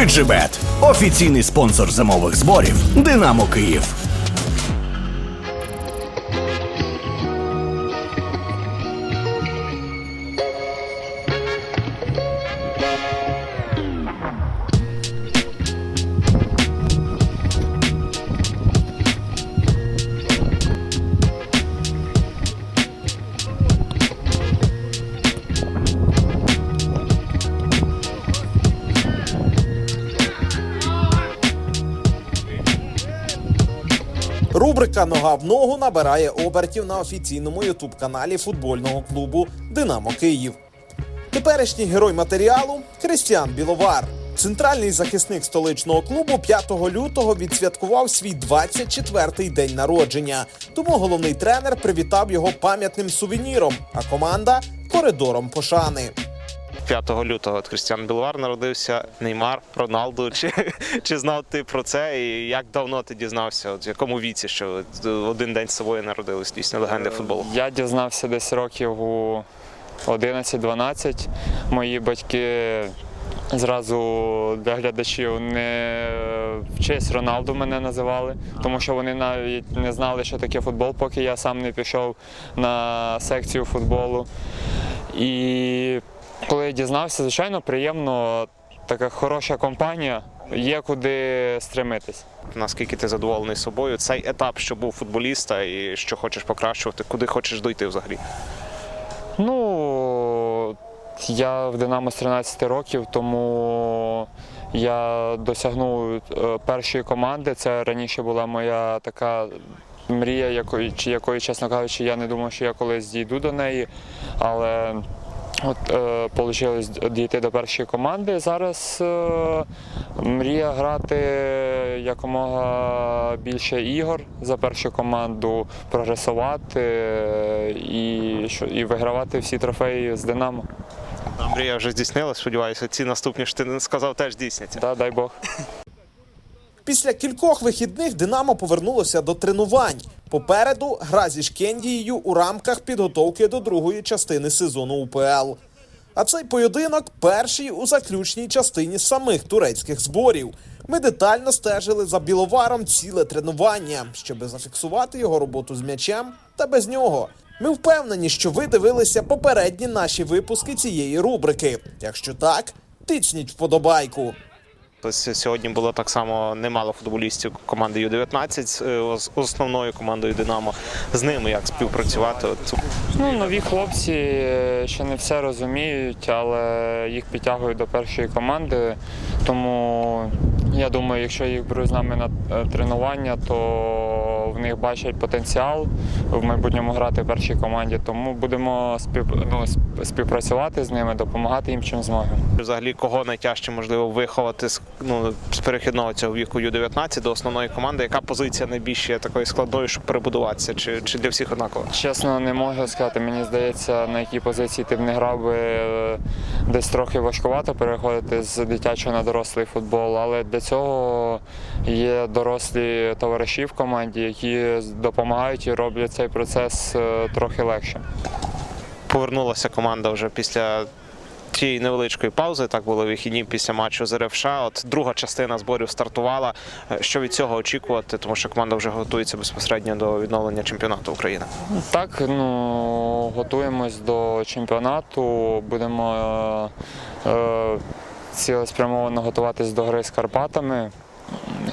GGBet – офіційний спонсор зимових зборів Динамо Київ. Рубрика Нога в ногу набирає обертів на офіційному ютуб-каналі футбольного клубу Динамо Київ. Теперішній герой матеріалу Крістіан Біловар. Центральний захисник столичного клубу 5 лютого відсвяткував свій 24-й день народження. Тому головний тренер привітав його пам'ятним сувеніром, а команда коридором пошани. 5 лютого от Крістіан Білвар народився, Неймар, Роналду. Чи, чи знав ти про це? І як давно ти дізнався? От в якому віці, що один день з собою народились дійсно легенди футболу? Я дізнався десь років у 11-12. Мої батьки зразу для глядачів не в честь Роналду мене називали, тому що вони навіть не знали, що таке футбол, поки я сам не пішов на секцію футболу. І дізнався, звичайно, приємно, така хороша компанія, є куди стремитись. Наскільки ти задоволений собою? Цей етап, що був футболіста, і що хочеш покращувати, куди хочеш дойти взагалі? Ну, я в Динамо з 13 років, тому я досягнув е, першої команди. Це раніше була моя така мрія, якої, чи якої, чесно кажучи, я не думав, що я колись дійду до неї. Але от е, вийшло дійти до першої команди. Зараз е, мрія грати якомога більше ігор за першу команду, прогресувати е, і, що- і вигравати всі трофеї з Динамо. Мрія вже здійснилась, сподіваюся, ці наступні що ти сказав, теж здійсняться. Да, дай Бог. Після кількох вихідних Динамо повернулося до тренувань. Попереду гра зі Шкендією у рамках підготовки до другої частини сезону УПЛ. А цей поєдинок перший у заключній частині самих турецьких зборів. Ми детально стежили за біловаром ціле тренування, щоби зафіксувати його роботу з м'ячем та без нього. Ми впевнені, що ви дивилися попередні наші випуски цієї рубрики. Якщо так, тицніть вподобайку. Ось Сьогодні було так само немало футболістів команди Ю-19 з е, основною командою Динамо. З ними як співпрацювати? Ну, нові хлопці е, ще не все розуміють, але їх підтягують до першої команди. Тому я думаю, якщо їх беруть з нами на е, тренування, то них бачать потенціал в майбутньому грати в першій команді. Тому будемо спів, ну, співпрацювати з ними, допомагати їм чим зможемо. Взагалі, кого найтяжче можливо виховати з ну з перехідного цього віку Ю-19 до основної команди? Яка позиція найбільш є такою складною, щоб перебудуватися? Чи, чи для всіх однаково? Чесно, не можу сказати. Мені здається, на якій позиції ти б не грав би е, десь трохи важкувато переходити з дитячого на дорослий футбол, але для цього є дорослі товариші в команді, які допомагають і роблять цей процес е, трохи легшим. Повернулася команда вже після. Тієї невеличкої паузи так було вихідні після матчу з РФШ. От друга частина зборів стартувала. Е, Що від цього очікувати, тому що команда вже готується безпосередньо до відновлення чемпіонату України. Так, ну готуємось до чемпіонату, будемо е, е, цілеспрямовано готуватись до гри з Карпатами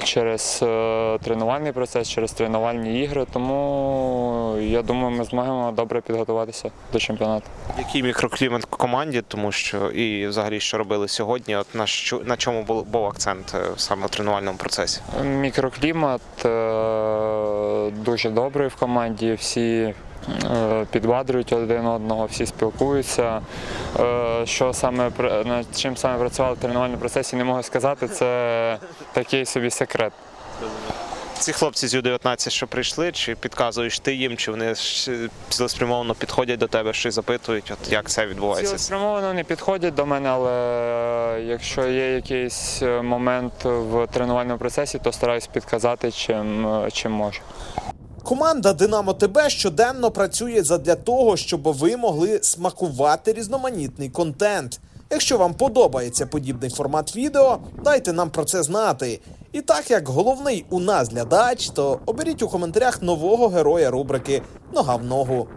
через е, тренувальний процес, через тренувальні ігри. Тому я думаю, ми зможемо добре підготуватися до чемпіонату. Який мікроклімат в команді, тому що і взагалі що робили сьогодні? От на що на чому був, був акцент е, саме в тренувальному процесі? Мікроклімат е, дуже добрий в команді. Всі підбадрюють один одного, всі спілкуються. Е, Що саме над чим саме працювали в тренувальному процесі, не можу сказати. Це такий собі секрет. Ці хлопці з Ю-19, що прийшли, чи підказуєш ти їм, чи вони цілеспрямовано підходять до тебе, щось запитують, от як це відбувається? Цілеспрямовано не підходять до мене, але якщо є якийсь е, момент в тренувальному процесі, то стараюсь підказати, чим, е, чим можу. Команда Динамо ТБ щоденно працює задля того, щоб ви могли смакувати різноманітний контент. Якщо вам подобається подібний формат відео, дайте нам про це знати. І так як головний у нас глядач, то оберіть у коментарях нового героя рубрики Нога в ногу.